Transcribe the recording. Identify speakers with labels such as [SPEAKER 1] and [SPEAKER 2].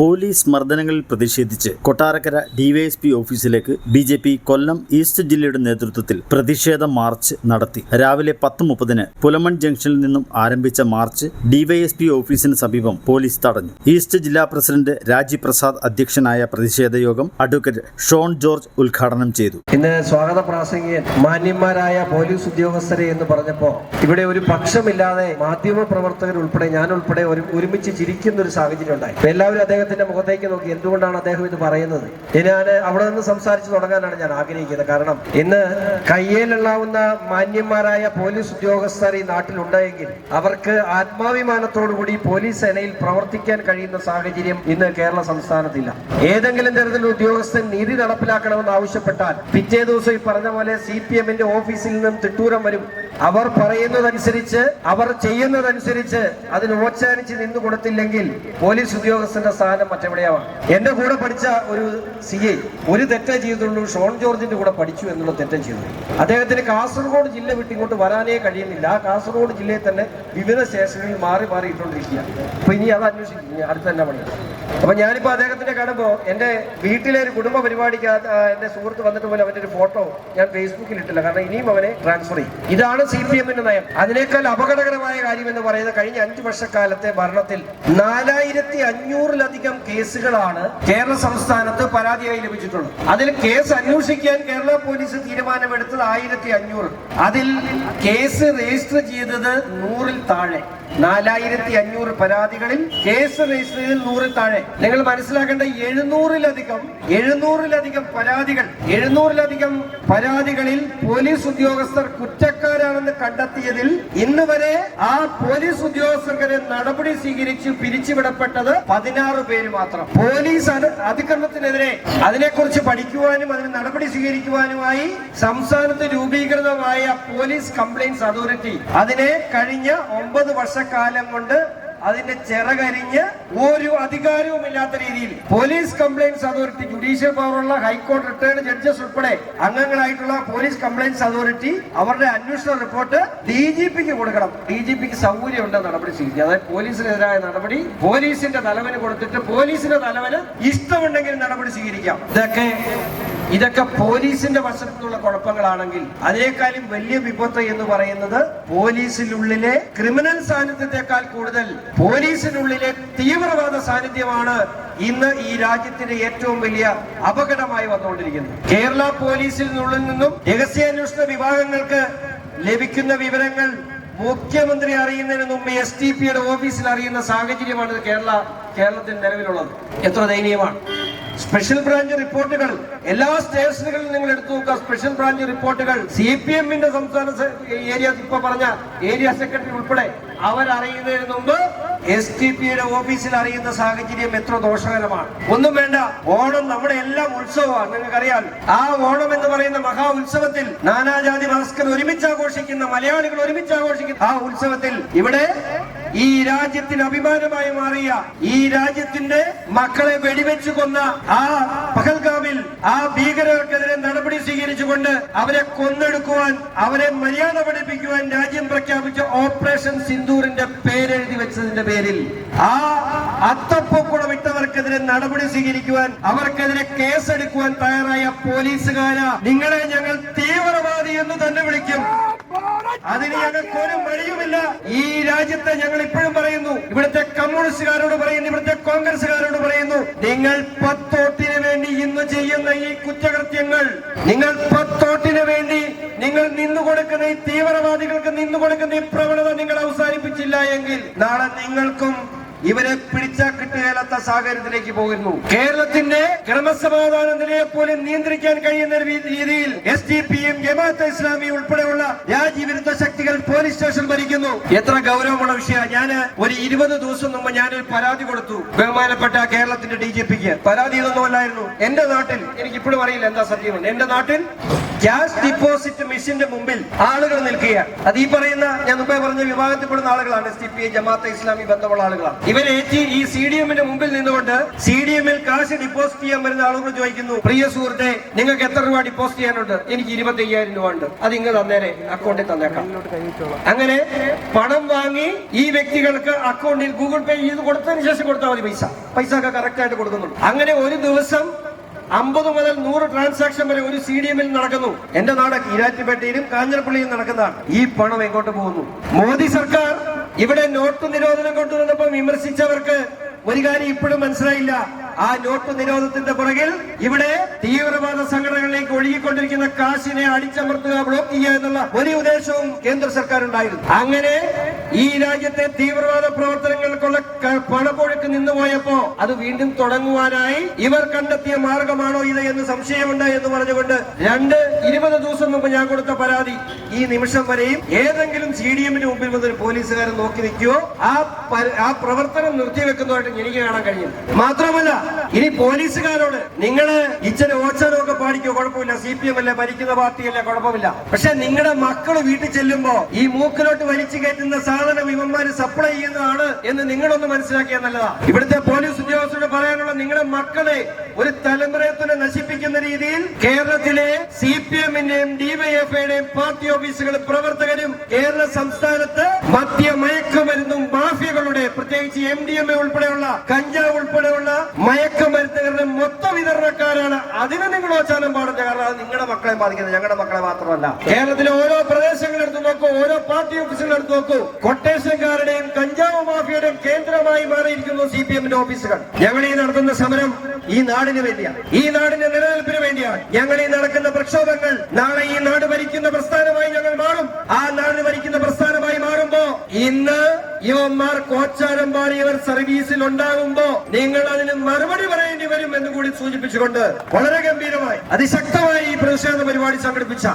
[SPEAKER 1] Police മർദ്ദനങ്ങളിൽ പ്രതിഷേധിച്ച് Kottarakkara DYSP ഓഫീസിലേക്ക് B J P Kollam east ജില്ലയുടെ നേതൃത്വത്തിൽ പ്രതിഷേധ മാർച്ച് നടത്തി. രാവിലെ പത്ത് മുപ്പതിന് പുലമൺ ജംഗ്ഷനിൽ നിന്നും ആരംഭിച്ച മാർച്ച് ഡിവൈഎസ്പി ഓഫീസിന് സമീപം പോലീസ് തടഞ്ഞു. ഈസ്റ്റ് ജില്ലാ പ്രസിഡന്റ് രാജീവ് പ്രസാദ് അധ്യക്ഷനായ പ്രതിഷേധ യോഗം അഡ്വക്കേറ്റ് ഷോൺ ജോർജ് ഉദ്ഘാടനം ചെയ്തു.
[SPEAKER 2] ഇന്ന് സ്വാഗത പ്രാസംഗികൻ മാന്യന്മാരായ പോലീസ് ഉദ്യോഗസ്ഥരെ എന്ന് പറഞ്ഞപ്പോ ഇവിടെ ഒരു പക്ഷമില്ലാതെ മാധ്യമ പ്രവർത്തകർ ഉൾപ്പെടെ ഞാൻ ഉൾപ്പെടെ ഒരു ഒരുമിച്ച് ചിരിക്കുന്ന ഒരു സാഹചര്യം ഉണ്ടായി. എല്ലാവരും എല്ലാവരും അദ്ദേഹത്തിന്റെ മുഖത്തേക്ക് നോക്കി എന്തുകൊണ്ടാണ് അദ്ദേഹം ഇത് പറയുന്നത്? ഞാൻ അവിടെ നിന്ന് സംസാരിച്ചു തുടങ്ങാനാണ് ഞാൻ ആഗ്രഹിക്കുന്നത്. കാരണം ഇന്ന് കയ്യേലുള്ളാവുന്ന മാന്യന്മാരായ പോലീസ് ഉദ്യോഗസ്ഥർ ഈ നാട്ടിലുണ്ടെങ്കിൽ അവർക്ക് ആത്മാഭിമാനത്തോടുകൂടി പോലീസ് സേനയിൽ പ്രവർത്തിക്കാൻ കഴിയുന്ന സാഹചര്യം ഇന്ന് കേരള സംസ്ഥാനത്തില്ല. ഏതെങ്കിലും തരത്തിലുള്ള ഉദ്യോഗസ്ഥൻ നീതി നടപ്പിലാക്കണമെന്ന് ആവശ്യപ്പെട്ടാൽ പിറ്റേ ദിവസം ഈ പറഞ്ഞ പോലെ സി പി എമ്മിന്റെ ഓഫീസിൽ നിന്നും തിട്ടൂരം വരും. അവർ പറയുന്നതനുസരിച്ച് അവർ ചെയ്യുന്നതനുസരിച്ച് അതിന് ഓച്ചാനിച്ച് നിന്ന് കൊടുത്തില്ലെങ്കിൽ പോലീസ് ഉദ്യോഗസ്ഥന്റെ സ്ഥാനം മറ്റെവിടെയാവാം? എന്റെ കൂടെ പഠിച്ച ഒരു സി ഐ ഒരു തെറ്റേ ചെയ്തുള്ളൂ ഷോൺ ജോർജിന്റെ കൂടെ പഠിച്ചു എന്നുള്ള തെറ്റേ ചെയ്തു. അദ്ദേഹത്തിന് കാസർഗോഡ് ജില്ല വിട്ട് ഇങ്ങോട്ട് വരാനേ കഴിയുന്നില്ല. ആ കാസർഗോഡ് ജില്ലയിൽ തന്നെ വിവിധ സ്റ്റേഷനുകളിൽ മാറി മാറി ഇട്ടുകൊണ്ടിരിക്കുക അപ്പൊ ഇനി അത് അന്വേഷിക്കും. അടുത്ത തന്നെ പണി? അപ്പൊ ഞാനിപ്പോ അദ്ദേഹത്തിന്റെ കാണുമ്പോ എന്റെ വീട്ടിലെ ഒരു കുടുംബ പരിപാടിക്ക് എന്റെ സുഹൃത്ത് വന്നിട്ട് പോലും അവന്റെ ഒരു ഫോട്ടോ ഞാൻ ഫേസ്ബുക്കിൽ ഇട്ടില്ല. കാരണം ഇനിയും അവനെ ട്രാൻസ്ഫർ ചെയ്യും. ഇതാണ് സി പി എമ്മിന്റെ നയം. അതിനേക്കാൾ അപകടകരമായ കാര്യം എന്ന് പറയുന്നത് കഴിഞ്ഞ അഞ്ചു വർഷക്കാലത്തെ ഭരണത്തിൽ നാലായിരത്തി അഞ്ഞൂറിലധികം കേസുകളാണ് കേരള സംസ്ഥാനത്ത് പരാതിയായി ലഭിച്ചിട്ടുള്ളത്. അതിൽ കേസ് അന്വേഷിക്കാൻ കേരള പോലീസ് തീരുമാനമെടുത്തത് ആയിരത്തി അഞ്ഞൂറ്. അതിൽ കേസ് രജിസ്റ്റർ ചെയ്തത് നൂറിൽ താഴെ. നാലായിരത്തി അഞ്ഞൂറ് പരാതികളിൽ കേസ് രജിസ്റ്റർ ചെയ്തത് നൂറിൽ താഴെ. നിങ്ങൾ മനസ്സിലാക്കേണ്ട എഴുന്നൂറിലധികം എഴുന്നൂറിലധികം പരാതികൾ എഴുന്നൂറിലധികം പരാതികളിൽ പോലീസ് ഉദ്യോഗസ്ഥർ കുറ്റക്കാരാണെന്ന് കണ്ടെത്തിയതിൽ ഇന്ന് വരെ ആ പോലീസ് ഉദ്യോഗസ്ഥർക്കെതിരെ നടപടി സ്വീകരിച്ച് പിരിച്ചുവിടപ്പെട്ടത് പതിനാറ് പേര് മാത്രം. പോലീസ് അത് അതിക്രമത്തിനെതിരെ അതിനെക്കുറിച്ച് പഠിക്കുവാനും അതിന് നടപടി സ്വീകരിക്കുവാനുമായി സംസ്ഥാനത്ത് രൂപീകൃതമായ പോലീസ് കംപ്ലൈന്റ്സ് അതോറിറ്റി. അതിനെ കഴിഞ്ഞ ഒമ്പത് വർഷക്കാലം കൊണ്ട് അതിന്റെ ചിറകരിഞ്ഞ് ഒരു അധികാരവുമില്ലാത്ത രീതിയിൽ പോലീസ് കംപ്ലൈന്റ്സ് അതോറിറ്റി ജുഡീഷ്യൽ പവറുള്ള ഹൈക്കോടതി റിട്ടയർഡ് ജഡ്ജസ് ഉൾപ്പെടെ അംഗങ്ങളായിട്ടുള്ള പോലീസ് കംപ്ലൈന്റ്സ് അതോറിറ്റി അവരുടെ അന്വേഷണ റിപ്പോർട്ട് ഡി ജി പിക്ക് കൊടുക്കണം. ഡി ജി പിക്ക് സൗകര്യമുണ്ട് നടപടി സ്വീകരിക്കുക അതായത് പോലീസിനെതിരായ നടപടി പോലീസിന്റെ തലവന് കൊടുത്തിട്ട് പോലീസിന്റെ തലവന് ഇഷ്ടമുണ്ടെങ്കിൽ നടപടി സ്വീകരിക്കാം. ഇതൊക്കെ ഇതൊക്കെ പോലീസിന്റെ വശത്തുള്ള കുഴപ്പങ്ങളാണെങ്കിൽ അതിനേക്കാളും വലിയ വിപത്ത് എന്ന് പറയുന്നത് പോലീസിനുള്ളിലെ ക്രിമിനൽ സാന്നിധ്യത്തെക്കാൾ കൂടുതൽ പോലീസിനുള്ളിലെ തീവ്രവാദ സാന്നിധ്യമാണ് ഇന്ന് ഈ രാജ്യത്തിന്റെ ഏറ്റവും വലിയ അപകടമായി വന്നുകൊണ്ടിരിക്കുന്നത്. കേരള പോലീസിൽ നിന്നും രഹസ്യാന്വേഷണ വിഭാഗങ്ങൾക്ക് ലഭിക്കുന്ന വിവരങ്ങൾ മുഖ്യമന്ത്രി അറിയുന്നതിന് മുമ്പ് എസ് ടി പിയുടെ ഓഫീസിൽ അറിയുന്ന സാഹചര്യമാണ് കേരള കേരളത്തിൽ നിലവിലുള്ളത്. എത്ര ദയനീയമാണ്. സ്പെഷ്യൽ ബ്രാഞ്ച് റിപ്പോർട്ടുകൾ. എല്ലാ സ്റ്റേഷനുകളിലും നിങ്ങൾ എടുത്തു നോക്കുക. സ്പെഷ്യൽ ബ്രാഞ്ച് റിപ്പോർട്ടുകൾ. സി പി എമ്മിന്റെ സംസ്ഥാന ഏരിയ ഇപ്പൊ പറഞ്ഞ ഏരിയ സെക്രട്ടറി ഉൾപ്പെടെ അവരറിയുന്നതിന് മുമ്പ് എസ് ടി പിയുടെ ഓഫീസിൽ അറിയുന്ന സാഹചര്യം എത്ര ദോഷകരമാണ്. ഒന്നും വേണ്ട. ഓണം നമ്മുടെ എല്ലാം ഉത്സവമാണ്. നിങ്ങൾക്കറിയാം. ആ ഓണം എന്ന് പറയുന്ന മഹാ ഉത്സവത്തിൽ നാനാജാതി മതസ്കർ ഒരുമിച്ച് ആഘോഷിക്കുന്ന മലയാളികൾ ഒരുമിച്ച് ആഘോഷിക്കുന്ന ആ ഉത്സവത്തിൽ ഇവിടെ ഈ രാജ്യത്തിന് അഭിമാനമായി മാറിയ ഈ രാജ്യത്തിന്റെ മക്കളെ വെടിവെച്ചു കൊന്ന ആ പഹൽഗാമിൽ ആ ഭീകരർക്കെതിരെ നടപടി സ്വീകരിച്ചുകൊണ്ട് അവരെ കൊന്നെടുക്കുവാൻ അവരെ മര്യാദ പഠിപ്പിക്കുവാൻ രാജ്യം പ്രഖ്യാപിച്ച ഓപ്പറേഷൻ സിന്ദൂറിന്റെ പേരെഴുതി വെച്ചതിന്റെ പേരിൽ ആ അത്തപ്പൊക്കുളം ഇട്ടവർക്കെതിരെ നടപടി സ്വീകരിക്കുവാൻ അവർക്കെതിരെ കേസെടുക്കുവാൻ തയ്യാറായ പോലീസുകാര. നിങ്ങളെ ഞങ്ങൾ തീവ്രവാദി എന്ന് തന്നെ വിളിക്കും. അതിന് ഞങ്ങൾക്ക് ഒരു വഴിയുമില്ല ഈ രാജ്യത്തെ ഞങ്ങൾ ഇപ്പോഴും പറയുന്നു. ഇവിടുത്തെ കമ്മ്യൂണിസ്റ്റുകാരോട് പറയുന്നു ഇവിടുത്തെ കോൺഗ്രസുകാരോട് പറയുന്നു നിങ്ങൾ പത്തോട്ടിന് വേണ്ടി ഇന്ന് ചെയ്യുന്ന ഈ കുറ്റകൃത്യങ്ങൾ നിങ്ങൾ പത്തോട്ടിന് വേണ്ടി നിങ്ങൾ നിന്നു കൊടുക്കുന്ന ഈ തീവ്രവാദികൾക്ക് നിന്നു കൊടുക്കുന്ന ഈ പ്രവണത നിങ്ങൾ അവസാനിപ്പിച്ചില്ല എങ്കിൽ നാളെ നിങ്ങൾക്കും ഇവരെ പിടിച്ചാൽ കിട്ടുകയില്ലാത്ത സാഹചര്യത്തിലേക്ക് പോകുന്നു. കേരളത്തിന്റെ ക്രമസമാധാന നിലയെ പോലും നിയന്ത്രിക്കാൻ കഴിയുന്ന രീതിയിൽ എസ് ഡി പിയും ജമാഅത്ത് ഇസ്ലാമിയും ഉൾപ്പെടെയുള്ള രാജ്യവിരുദ്ധ പോലീസ് സ്റ്റേഷൻ ഭരിക്കുന്നു. എത്ര ഗൗരവമുള്ള വിഷയം ഞാൻ ഒരു ഇരുപത് ദിവസം മുമ്പ് ഞാൻ ഒരു പരാതി കൊടുത്തു. ബഹുമാനപ്പെട്ട കേരളത്തിന്റെ ഡി ജി പിക്ക്. പരാതി ഇതൊന്നുമല്ലായിരുന്നു എന്റെ നാട്ടിൽ എനിക്ക് ഇപ്പോഴും അറിയില്ല എന്താ സത്യം എന്റെ നാട്ടിൽ ക്യാഷ് ഡിപ്പോസിറ്റ് മെഷീന്റെ മുമ്പിൽ ആളുകൾ നിൽക്കുകയാണ്. അത് ഈ പറയുന്ന ഞാൻ മുമ്പേ പറഞ്ഞ വിഭാഗത്തിൽപ്പെടുന്ന ആളുകളാണ് S T P Jamaat-e Islami ബന്ധമുള്ള ആളുകളാണ്. ഇവരേറ്റി ഈ സി ഡി എമ്മിന്റെ മുമ്പിൽ നിന്നുകൊണ്ട് സി ഡി എമ്മിൽ കാശ് ഡിപ്പോസിറ്റ് ചെയ്യാൻ വരുന്ന ആളുകൾ ചോദിക്കുന്നു പ്രിയ സുഹൃത്തെ നിങ്ങൾക്ക് എത്ര രൂപ ഡിപ്പോസിറ്റ് ചെയ്യാനുണ്ട്? എനിക്ക് ഇരുപത്തി അയ്യായിരം രൂപ ഉണ്ട്. അത് ഇങ്ങ് തന്നേരെ അക്കൗണ്ടിൽ തന്നേക്കാം. അങ്ങനെ പണം വാങ്ങി ഈ വ്യക്തികൾക്ക് അക്കൗണ്ടിൽ ഗൂഗിൾ പേ ചെയ്ത് കൊടുത്തതിന് ശേഷം കൊടുത്താൽ മതി പൈസ. പൈസ ഒക്കെ കറക്റ്റ് ആയിട്ട് കൊടുക്കുന്നുണ്ട് അങ്ങനെ ഒരു ദിവസം അമ്പത് മുതൽ നൂറ് ട്രാൻസാക്ഷൻ വരെ ഒരു സി ഡി എമ്മിൽ നടക്കുന്നു. എന്റെ നാട് ഈരാറ്റുപേട്ടയിലും കാഞ്ഞിരപ്പള്ളിയിലും നടക്കുന്നതാണ്. ഈ പണം എങ്ങോട്ട് പോകുന്നു? മോദി സർക്കാർ ഇവിടെ നോട്ട് നിരോധനം കൊണ്ടുവന്നപ്പോൾ വിമർശിച്ചവർക്ക് ഒരു കാര്യം ഇപ്പോഴും മനസ്സിലായില്ല. ആ നോട്ട് നിരോധത്തിന്റെ പുറകിൽ ഇവിടെ തീവ്രവാദ സംഘടനകളിലേക്ക് ഒഴുകിക്കൊണ്ടിരിക്കുന്ന കാശിനെ അടിച്ചമർത്തുക ബ്ലോക്ക് ചെയ്യുക എന്നുള്ള വലിയ ഉദ്ദേശവും കേന്ദ്ര സർക്കാർ ഉണ്ടായിരുന്നു അങ്ങനെ ഈ രാജ്യത്തെ തീവ്രവാദ പ്രവർത്തനങ്ങൾക്കുള്ള പണപ്പൊഴുക്ക് നിന്നുപോയപ്പോ അത് വീണ്ടും തുടങ്ങുവാനായി ഇവർ കണ്ടെത്തിയ മാർഗമാണോ ഇത് എന്ന് സംശയമുണ്ട് എന്ന് പറഞ്ഞുകൊണ്ട് രണ്ട് ഇരുപത് ദിവസം മുമ്പ് ഞാൻ കൊടുത്ത പരാതി ഈ നിമിഷം വരെയും ഏതെങ്കിലും സി ഡി എമ്മിന് മുമ്പിൽ വന്നൊരു പോലീസുകാരൻ നോക്കി നിൽക്കുകയോ ആ ആ പ്രവർത്തനം നിർത്തിവെക്കുന്നതായിട്ട് എനിക്ക് കാണാൻ കഴിയും. മാത്രമല്ല ഇനി പോലീസുകാരോട് നിങ്ങൾ ഇച്ചിരി ഓച്ചാനമൊക്കെ പാടിക്കോ കുഴപ്പമില്ല. സി പി എം അല്ലേ ഭരിക്കുന്ന പാർട്ടിയല്ലേ കുഴപ്പമില്ല. പക്ഷെ നിങ്ങളുടെ മക്കൾ വീട്ടിൽ ചെല്ലുമ്പോ ഈ മൂക്കിലോട്ട് വലിച്ചു കയറ്റുന്ന സാധനം ഇവന്മാര് സപ്ലൈ ചെയ്യുന്നതാണ് എന്ന് നിങ്ങളൊന്ന് മനസ്സിലാക്കിയാൽ നല്ലതാ. ഇവിടുത്തെ പോലീസ് ഉദ്യോഗസ്ഥരോട് പറയാനുള്ള നിങ്ങളുടെ മക്കളെ ഒരു തലമുറയെ തന്നെ നശിപ്പിക്കുന്ന രീതിയിൽ കേരളത്തിലെ സി പി എമ്മിന്റെയും ഡിവൈഎഫ്ഐയുടെയും പാർട്ടി ഓഫീസുകളും പ്രവർത്തകരും കേരള സംസ്ഥാനത്ത് മദ്യ മയക്കുമരുന്നും മാഫിയകളുടെ പ്രത്യേകിച്ച് എം ഡി എം എ ഉൾപ്പെടെയുള്ള കഞ്ചാവ് ഉൾപ്പെടെയുള്ള മയക്കുമരുന്നുകളുടെ മൊത്ത വിതരണക്കാരാണ്. അതിനെ നിങ്ങൾ ഓച്ചാനം പാടില്ല. കാരണം അത് നിങ്ങളുടെ മക്കളെ ബാധിക്കുന്നത്. ഞങ്ങളുടെ മക്കളെ മാത്രമല്ല. കേരളത്തിലെ ഓരോ പ്രദേശങ്ങൾ എടുത്ത് നോക്കൂ. ഓരോ പാർട്ടി ഓഫീസുകൾ എടുത്ത് നോക്കൂ. കൊട്ടേഷൻകാരുടെയും കഞ്ചാവ് മാഫിയയുടെയും കേന്ദ്രമായി മാറിയിരിക്കുന്നു സി പി എമ്മിന്റെ ഓഫീസുകൾ. ഞങ്ങൾ ഈ നടത്തുന്ന സമരം ഈ നാടിന് വേണ്ടിയാണ്. ഈ നാടിന്റെ നിലനിൽപ്പിന് വേണ്ടിയാണ് ഞങ്ങൾ ഈ നടക്കുന്ന പ്രക്ഷോഭങ്ങൾ. നാളെ ഈ നാട് ഭരിക്കുന്ന പ്രസ്ഥാനമായി ഞങ്ങൾ മാറും. ആ നാട് ഭരിക്കുന്ന പ്രസ്ഥാനമായി മാറുമ്പോ ഇന്ന് ഇവന്മാർ കോച്ചാരം പാടിയവർ സർവീസിൽ ഉണ്ടാകുമ്പോ നിങ്ങൾ അതിന് മറുപടി പറയേണ്ടി വരും എന്ന് കൂടി സൂചിപ്പിച്ചുകൊണ്ട് വളരെ ഗംഭീരമായി അതിശക്തമായി ഈ പ്രതിഷേധ പരിപാടി സംഘടിപ്പിച്ച